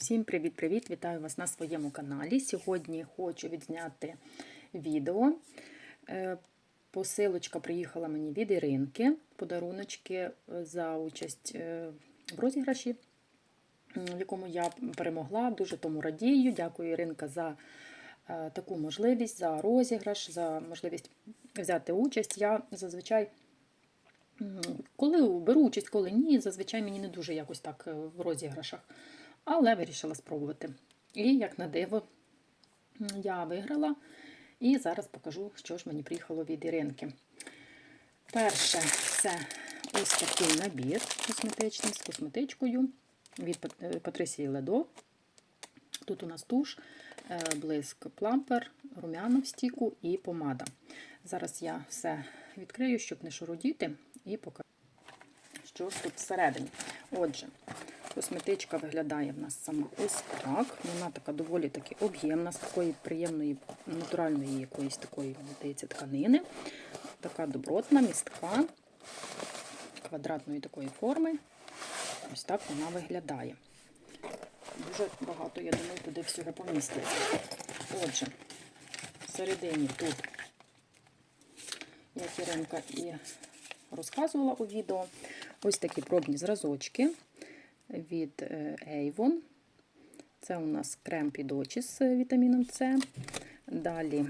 Всім привіт-привіт! Вітаю вас на своєму каналі. Сьогодні хочу відзняти відео. Е, Посилочка приїхала мені від Іринки. Подаруночки за участь е, в розіграші, в якому я перемогла. Дуже тому радію. Дякую, Іринка, за е, таку можливість, за розіграш, за можливість взяти участь. Я зазвичай. Коли беру участь, коли ні, зазвичай мені не дуже якось так е, в розіграшах. Але вирішила спробувати. І, як на диво, я виграла. І зараз покажу, що ж мені приїхало від Іринки. Перше, це ось такий набір косметичний з косметичкою від е, Патрисії Ледо. Тут у нас туш, е, блиск плампер, румяна в стіку і помада. Зараз я все відкрию, щоб не шурудіти, і покажу, що ж тут всередині. Отже, косметичка виглядає в нас сама ось так. Вона така доволі таки об'ємна, з такої приємної, натуральної якоїсь такої, здається, тканини. Така добротна, містка, квадратної такої форми. Ось так вона виглядає. Дуже багато, я думаю, туди всього поміститься. Отже, всередині тут, як Іринка і розказувала у відео, ось такі пробні зразочки від е, Avon. Це у нас крем під очі з вітаміном С. Далі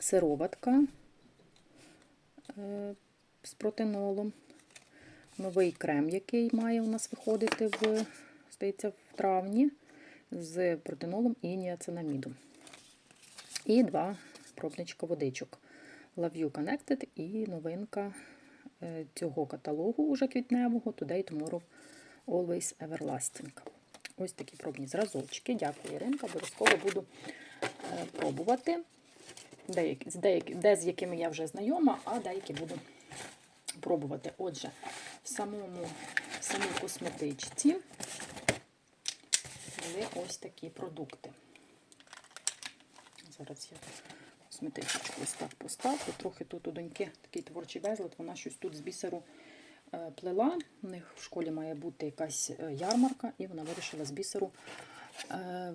сироватка е, з протинолом. Новий крем, який має у нас виходити в, здається, в травні з протинолом і ніацинамідом. І два пробничка водичок. Love You Connected і новинка е, цього каталогу уже квітневого Today Tomorrow Always Everlasting. Ось такі пробні зразочки. Дякую, Іринка. Обов'язково буду е, пробувати. Деякі, деякі, де з якими я вже знайома, а деякі буду пробувати. Отже, в самому в самій косметичці були ось такі продукти. Зараз я косметичку ось так поставлю. Трохи тут у доньки такий творчий безлад, вона щось тут з бісеру плела. У них в школі має бути якась е, ярмарка, і вона вирішила з бісеру е,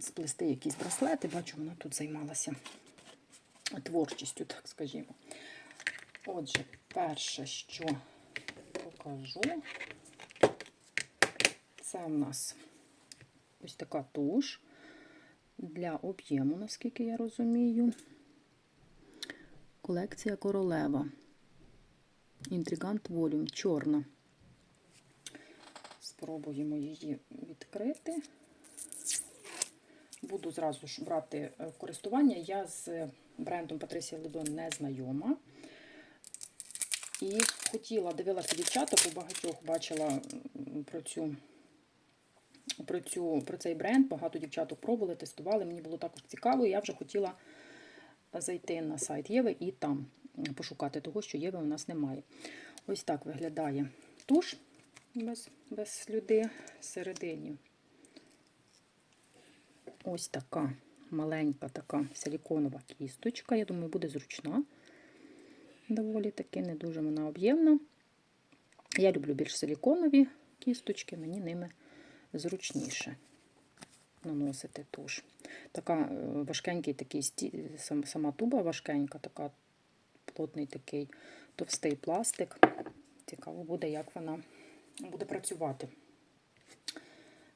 сплести якісь браслети. Бачу, вона тут займалася творчістю, так скажімо. Отже, перше, що покажу, це у нас ось така туш для об'єму, наскільки я розумію. Колекція королева. Інтригант Волюм, чорна. Спробуємо її відкрити. Буду зразу ж брати в користування. Я з брендом Патрисія Ледон не знайома. І хотіла, дивилася дівчаток, у багатьох бачила про цю, про цю, про цей бренд. Багато дівчаток пробували, тестували. Мені було також цікаво, і я вже хотіла зайти на сайт Єви і там пошукати того, що Єви у нас немає. Ось так виглядає туш без, без слюди всередині. Ось така маленька така силіконова кісточка. Я думаю, буде зручна. Доволі таки не дуже вона об'ємна. Я люблю більш силіконові кісточки, мені ними зручніше наносити туш. Така е, важкенький такий сама туба важкенька, така плотний такий товстий пластик. Цікаво буде, як вона буде працювати.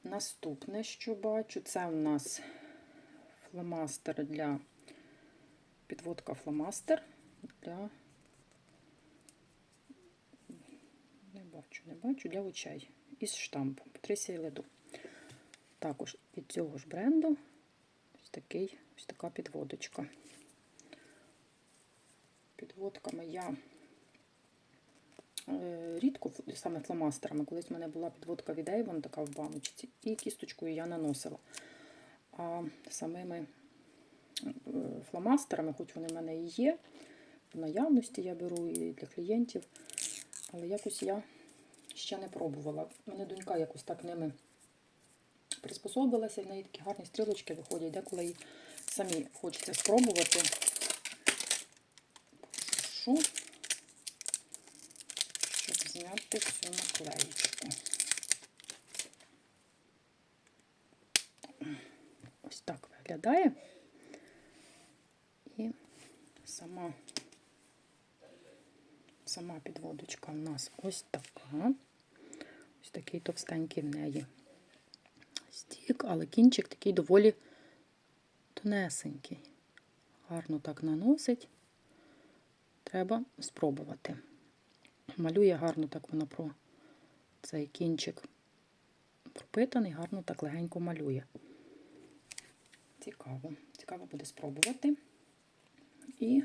Наступне, що бачу, це у нас фломастер для підводка фломастер для не бачу, не бачу для очей із штампом Патрисія Леду. Також від цього ж бренду ось такий, ось така підводочка. Підводками я е, рідко саме фломастерами. Колись в мене була підводка від Avon, така в баночці, і кісточкою я наносила. А самими е, фломастерами, хоч вони в мене і є, в наявності я беру і для клієнтів, але якось я ще не пробувала. У мене донька якось так ними приспособилася, і в неї такі гарні стрілочки виходять, деколи їй самі хочеться спробувати. Прошу, щоб зняти цю наклеїчку. виглядає. І сама, сама підводочка у нас ось така. Ось такий товстенький в неї стік, але кінчик такий доволі тонесенький. Гарно так наносить. Треба спробувати. Малює гарно так вона про цей кінчик пропитаний, гарно так легенько малює. Цікаво. Цікаво буде спробувати. І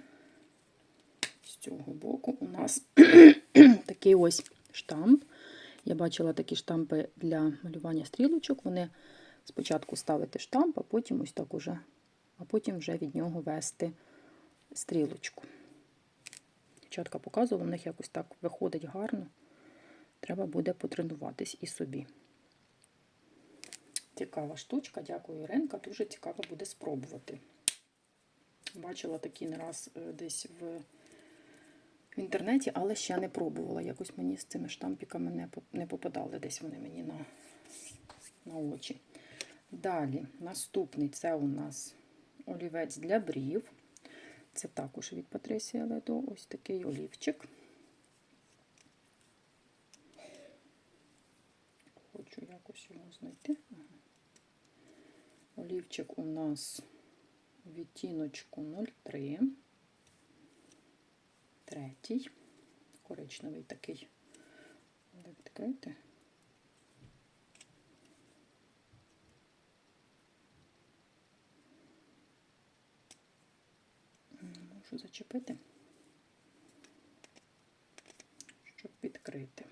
з цього боку у нас такий ось штамп. Я бачила такі штампи для малювання стрілочок. Вони спочатку ставити штамп, а потім ось так уже, а потім вже від нього вести стрілочку. Дівчатка показувала, у них якось так виходить гарно. Треба буде потренуватись і собі. Цікава штучка, дякую, Іринка. Дуже цікаво буде спробувати. Бачила такі не раз е, десь в в інтернеті, але ще не пробувала. Якось мені з цими штампіками не не попадали десь вони мені на, на очі. Далі, наступний це у нас олівець для брів. Це також від Патрисія Ледо, ось такий олівчик. Хочу якось його знайти. Олівчик у нас відтіночку 03. Третій. Коричневий такий. Відкрити? Можу зачепити, щоб відкрити.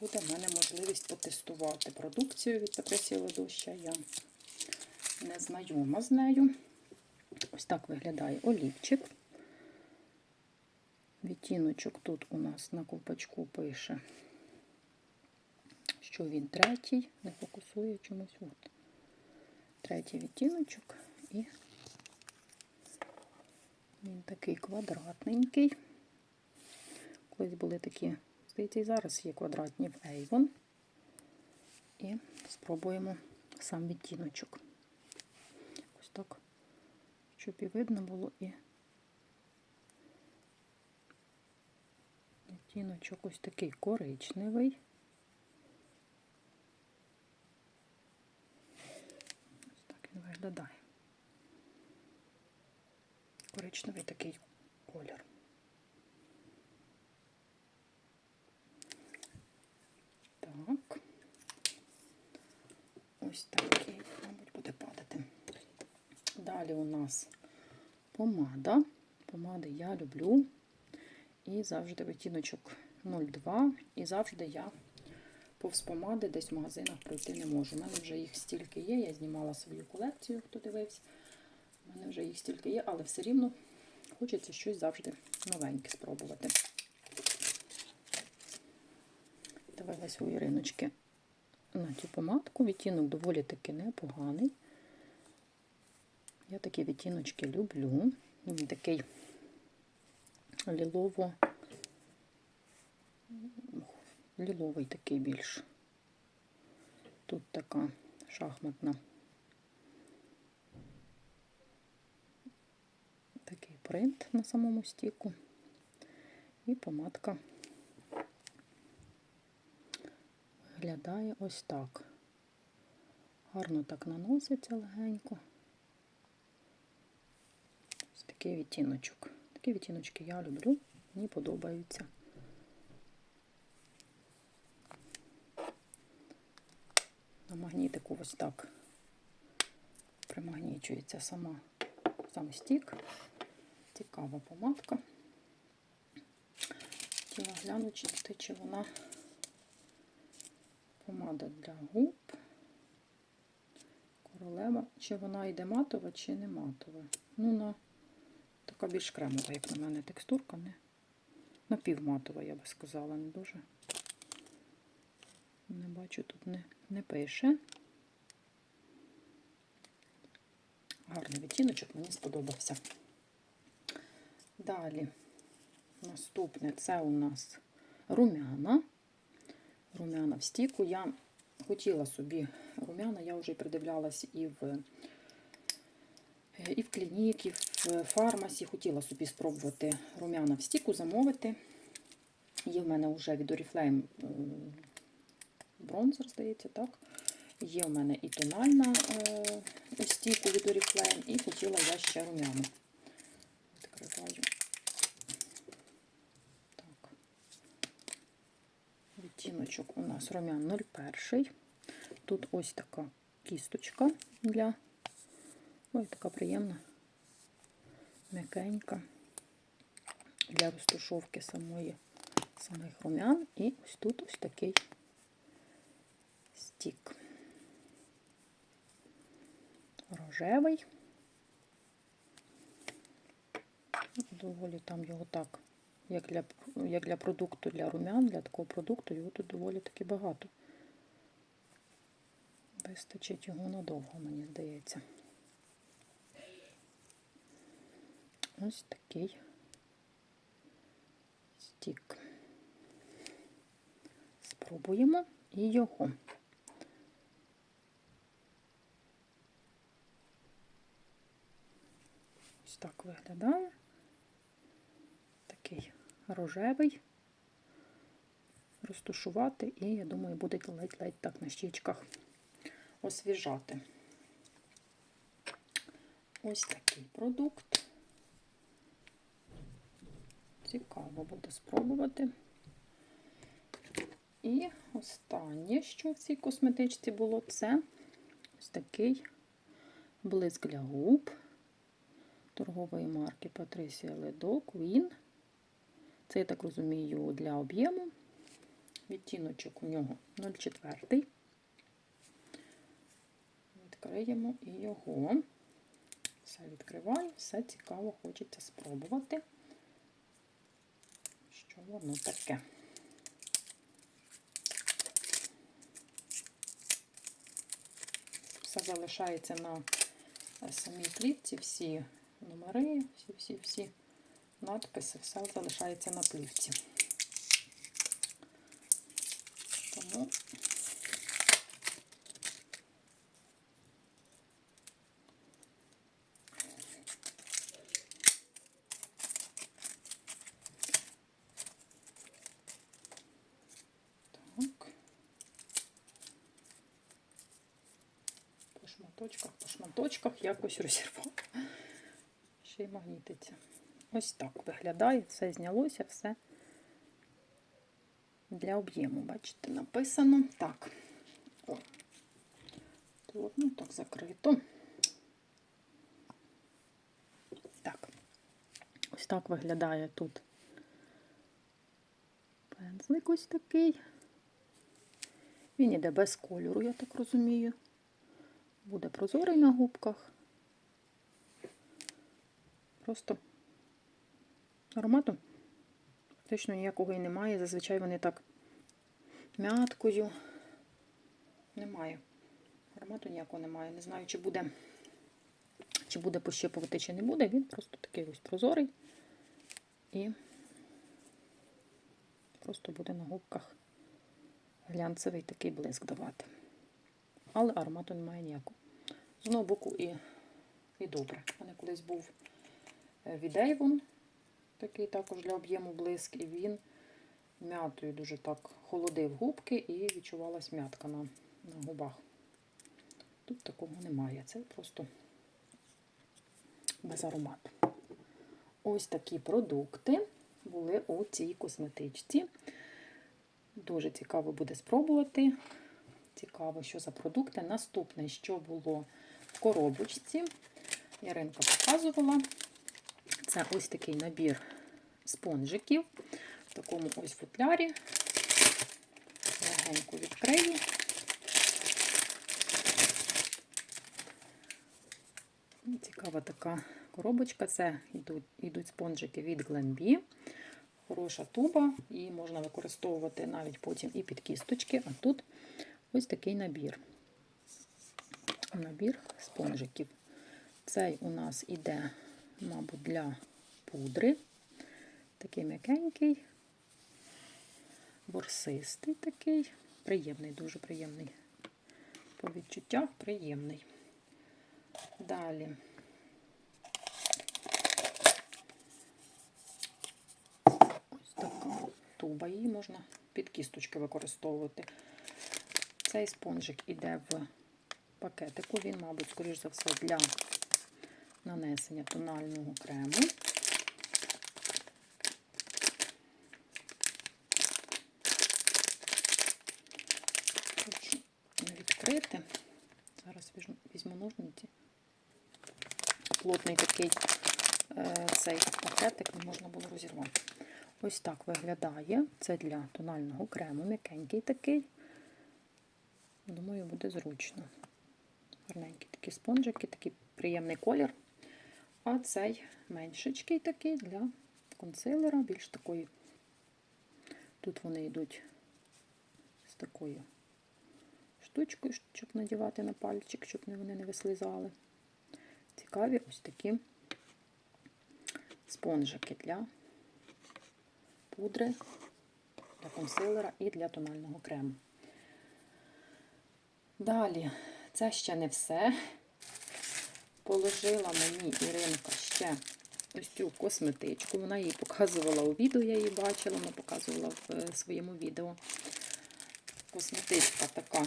Буде в мене можливість потестувати продукцію від Патрисії Ледуща. Я не знайома з нею. Ось так виглядає олівчик. Відтіночок тут у нас на ковпачку пише, що він третій, не фокусує чомусь. От. Третій відтіночок і він такий квадратненький. Колись були такі, здається, і зараз є квадратні в Avon. І спробуємо сам відтіночок. Ось так, щоб і видно було і. Відтіночок ось такий коричневий. Ось так він виглядає. Коричневий такий колір. Так. Ось такий, мабуть, буде падати. Далі у нас помада. Помади я люблю. І завжди відтіночок 02. І завжди я повз помади десь в магазинах пройти не можу. У мене вже їх стільки є. Я знімала свою колекцію, хто дивився. У мене вже їх стільки є, але все рівно хочеться щось завжди новеньке спробувати. Дивилася у Іриночки на цю помадку. Відтінок доволі таки непоганий. Я такі відтіночки люблю. Він такий лілово, ліловий такий більш. Тут така шахматна. Такий принт на самому стіку. І помадка виглядає ось так. Гарно так наноситься легенько. Ось такий відтіночок. Такі відтіночки я люблю, мені подобаються. На магнітику ось так примагнічується сама сам стік. Цікава помадка. Хотіла глянути, чи вона помада для губ. Королева, чи вона йде матова, чи не матова. Ну, на така більш кремова, як на мене, текстурка, не напівматова, я би сказала, не дуже. Не бачу, тут не, не пише. Гарний відтіночок, мені сподобався. Далі, наступне це у нас румяна. Румяна в стіку. Я хотіла собі румяна, я вже придивлялась і в і в клініки, фармасі. Хотіла собі спробувати румяна в стіку, замовити. Є в мене вже від Oriflame е, бронзер, здається, так. Є в мене і тональна е, у стіку від Oriflame, і хотіла я ще румяну. Відкриваю. Так. Відтіночок у нас румян 01. Тут ось така кісточка для. Ой, така приємна, м'якенька для розташовки самої, самих румян. І ось тут ось такий стік. Рожевий. Доволі там його так, як для, як для продукту для румян, для такого продукту, його тут доволі таки багато. Вистачить його надовго, мені здається. Ось такий стік. Спробуємо і його. Ось так виглядає. Такий рожевий. Розтушувати і, я думаю, буде ледь-ледь так на щічках освіжати. Ось такий продукт. Цікаво буде спробувати. І останнє, що в цій косметичці було, це ось такий блиск для губ торгової марки Patricia Ledo Queen. Це, я так розумію, для об'єму. Відтіночок у нього 0,4. Відкриємо і його. Все відкриваю, все цікаво, хочеться спробувати, що воно таке. Все залишається на самій плівці, всі номери, всі-всі-всі надписи, все залишається на плівці. Тому Так. По шматочках, по шматочках якось розірвав. Ще й магнітиться. Ось так виглядає, все знялося, все для об'єму, бачите, написано. Так. Плотно, так закрито. Так. Ось так виглядає тут пензлик ось такий. Він іде без кольору, я так розумію. Буде прозорий на губках. Просто аромату фактично ніякого і немає. Зазвичай вони так мяткою. Немає. Аромату ніякого немає. Не знаю, чи буде, чи буде пощипувати, чи не буде. Він просто такий ось прозорий. І просто буде на губках глянцевий такий блиск давати. Але аромату немає ніякого. З одного боку і, і добре. У мене колись був від Avon, такий також для об'єму блиск, і він м'ятою дуже так холодив губки і відчувалась м'ятка на, на губах. Тут такого немає. Це просто без аромату. Ось такі продукти були у цій косметичці. Дуже цікаво буде спробувати. Цікаво, що за продукти. Наступне, що було в коробочці, Яринка показувала. Це ось такий набір спонжиків в такому ось футлярі. Легенько відкрию. Цікава така коробочка. Це йдуть, йдуть спонжики від Glenbee. Хороша туба, і можна використовувати навіть потім і під кісточки. А тут ось такий набір. Набір спонжиків. Цей у нас іде, мабуть, для пудри. Такий м'якенький, борсистий такий, приємний, дуже приємний. По відчуттях приємний. Далі. Ось така туба. Її можна під кісточки використовувати. Цей спонжик іде в пакетику. Він, мабуть, скоріш за все, для нанесення тонального крему. Хочу відкрити. Зараз візьму, візьму ножниці. Плотний такий е, цей пакетик не можна було розірвати. Ось так виглядає. Це для тонального крему, м'якенький такий. Думаю, буде зручно. Гарненькі такі спонжики, такий приємний колір. А цей меншечкий такий для консилера, більш такої. Тут вони йдуть з такою штучкою, щоб надівати на пальчик, щоб вони не вислизали. Цікаві ось такі спонжики для пудри, для консилера і для тонального крему. Далі, це ще не все. Положила мені Іринка ще ось цю косметичку. Вона її показувала у відео, я її бачила, вона показувала в е, своєму відео. Косметичка така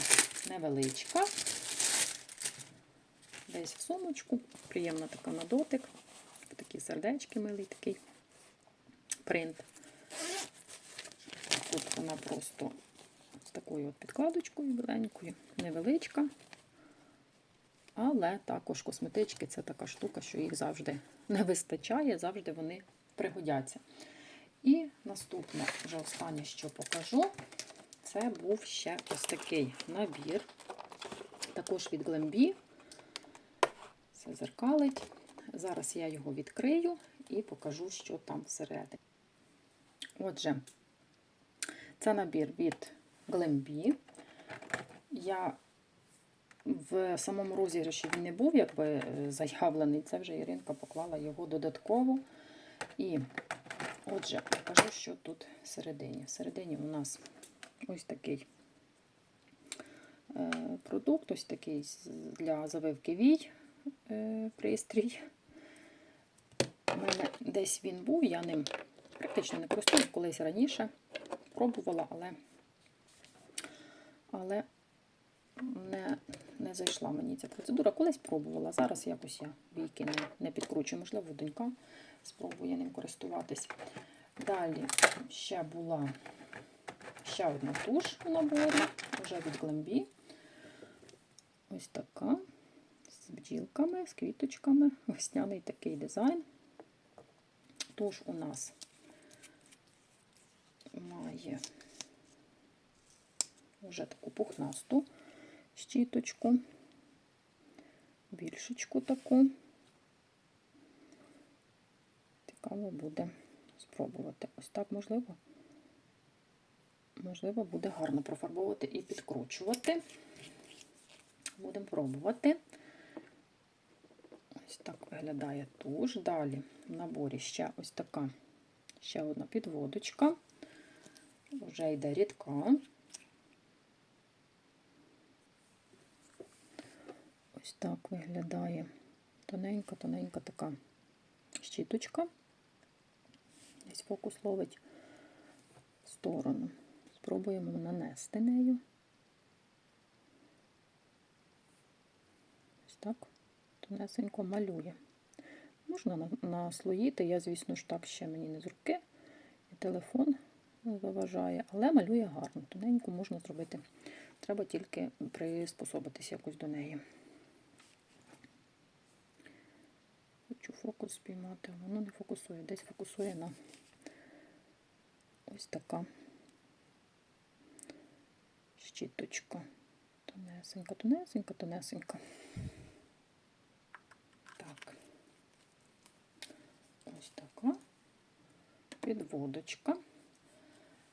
невеличка. Десь в сумочку. Приємна така на дотик. Такі сердечки милий такий принт. Тут вона просто такою от підкладочкою біленькою, невеличка. Але також косметички це така штука, що їх завжди не вистачає, завжди вони пригодяться. І наступне, вже останнє, що покажу, це був ще ось такий набір, також від Glambi. Це зеркалить. Зараз я його відкрию і покажу, що там всередині. Отже, це набір від Glambi. Я в самому розіграші він не був якби е, заявлений. Це вже Іринка поклала його додатково. І, отже, покажу, що тут всередині. Всередині у нас ось такий е, продукт, ось такий для завивки вій е, пристрій. У мене десь він був, я ним практично не користуюсь, колись раніше пробувала, але, але не, не зайшла мені ця процедура. Колись пробувала. Зараз якось я війки не, не підкручую. Можливо, донька спробує ним користуватись. Далі ще була ще одна туш у наборі, вже від Glambi. Ось така. З бджілками, з квіточками. Весняний такий дизайн. Туш у нас має вже таку пухнасту щіточку, більшечку таку. Цікаво буде спробувати. Ось так можливо. Можливо, буде гарно профарбовувати і підкручувати. Будемо пробувати. Ось так виглядає туш. Далі в наборі ще ось така, ще одна підводочка. Вже йде рідка. Ось так виглядає тоненька-тоненька така щіточка. Десь фокус ловить в сторону. Спробуємо нанести нею. Ось так, тонесенько малює. Можна наслоїти, я, звісно ж, так ще мені не з руки, і телефон заважає, але малює гарно. Тоненьку можна зробити. Треба тільки приспособитись якось до неї. Хочу фокус спіймати, воно не фокусує. Десь фокусує на ось така щіточка. Тонесенька, тонесенька, тонесенька. Так. Ось така підводочка.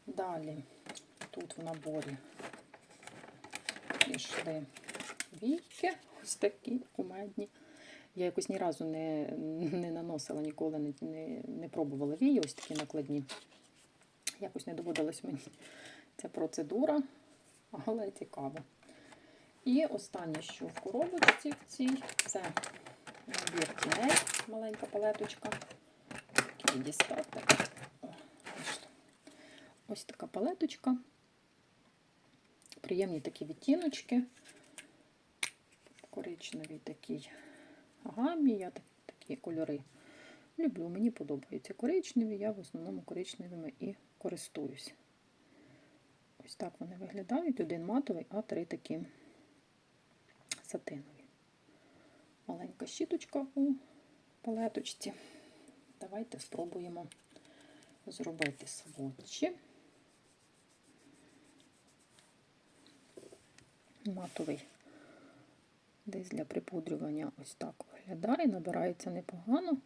Далі тут в наборі пішли війки, ось такі кумедні. Я якось ні разу не, не наносила, ніколи не, не, не пробувала вії, ось такі накладні. Якось не доводилась мені ця процедура, але цікаво. І останнє, що в коробочці в цій, це набір маленька палеточка. Такий дістати. Ось така палеточка. Приємні такі відтіночки. Коричневий такий гамі. Я так- такі кольори люблю. Мені подобаються коричневі, я в основному коричневими і користуюсь. Ось так вони виглядають. Один матовий, а три такі сатинові. Маленька щіточка у палеточці. Давайте спробуємо зробити сводчі. Матовий десь для припудрювання ось так виглядає, набирається непогано.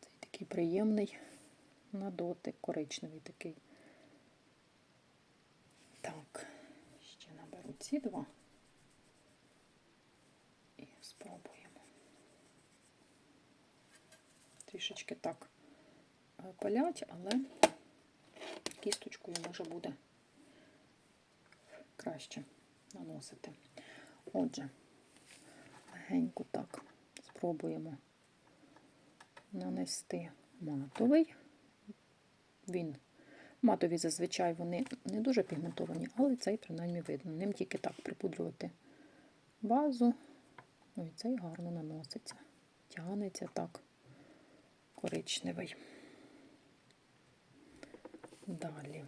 Цей такий приємний на дотик, коричневий такий. Так, ще наберу ці два і спробуємо. Трішечки так е, палять, але кісточкою може буде краще наносити. Отже, легенько так спробуємо нанести матовий. Він матові зазвичай вони не дуже пігментовані, але цей принаймні видно. Ним тільки так припудрювати базу. Ну і цей гарно наноситься. Тягнеться так коричневий. Далі.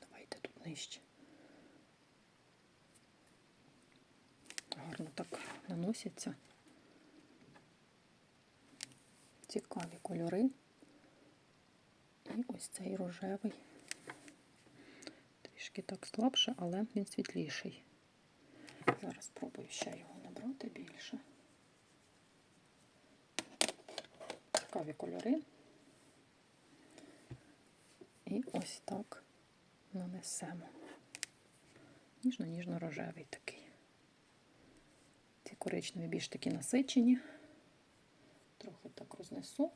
Давайте тут нижче. Гарно так наносяться. Цікаві кольори. І ось цей рожевий. Трішки так слабше, але він світліший. Зараз спробую ще його набрати більше. Цікаві кольори. І ось так нанесемо. Ніжно-ніжно-рожевий такий. Коричневі більш такі насичені. Трохи так рознесу.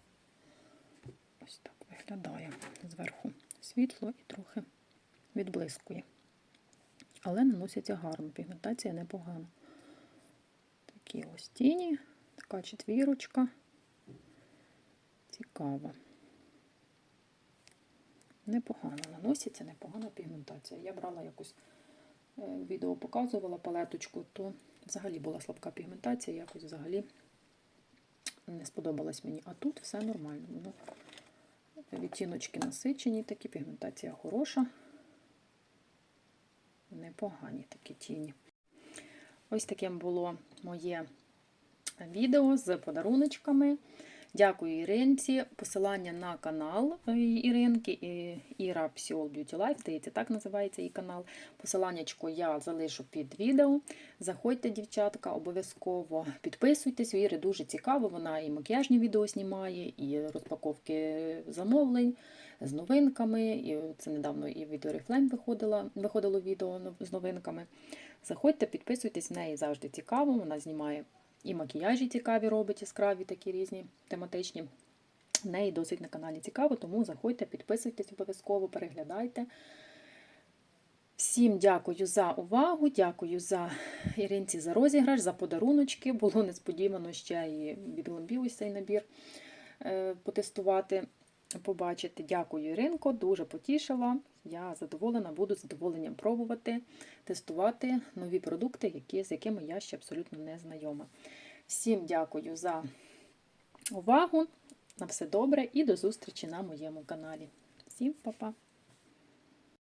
Ось так виглядає зверху світло і трохи відблискує. Але наносяться гарно, пігментація непогана. Такі ось тіні, така четвірочка. Цікаво. Непогано наноситься, непогана пігментація. Я брала якось е, відео показувала палеточку, то взагалі була слабка пігментація, якось взагалі не сподобалась мені. А тут все нормально. Воно відтіночки насичені, такі, пігментація хороша. Непогані такі тіні. Ось таким було моє відео з подаруночками. Дякую Іринці. Посилання на канал е, Іринки і Іра Psiol Beauty Life, здається, так називається її канал. Посиланнячко я залишу під відео. Заходьте, дівчатка, обов'язково підписуйтесь. У Іри дуже цікаво. Вона і макіяжні відео знімає, і розпаковки замовлень з новинками. І це недавно і від Oriflame виходило, виходило відео з новинками. Заходьте, підписуйтесь, в неї завжди цікаво. Вона знімає і макіяжі цікаві робить, яскраві, такі різні, тематичні. В неї досить на каналі цікаво, тому заходьте, підписуйтесь обов'язково, переглядайте. Всім дякую за увагу, дякую за Іринці за розіграш, за подаруночки. Було несподівано ще і від цей набір е, потестувати, побачити. Дякую, Іринко, дуже потішила. Я задоволена, буду задоволенням пробувати, тестувати нові продукти, які, з якими я ще абсолютно не знайома. Всім дякую за увагу. На все добре і до зустрічі на моєму каналі. Всім па-па!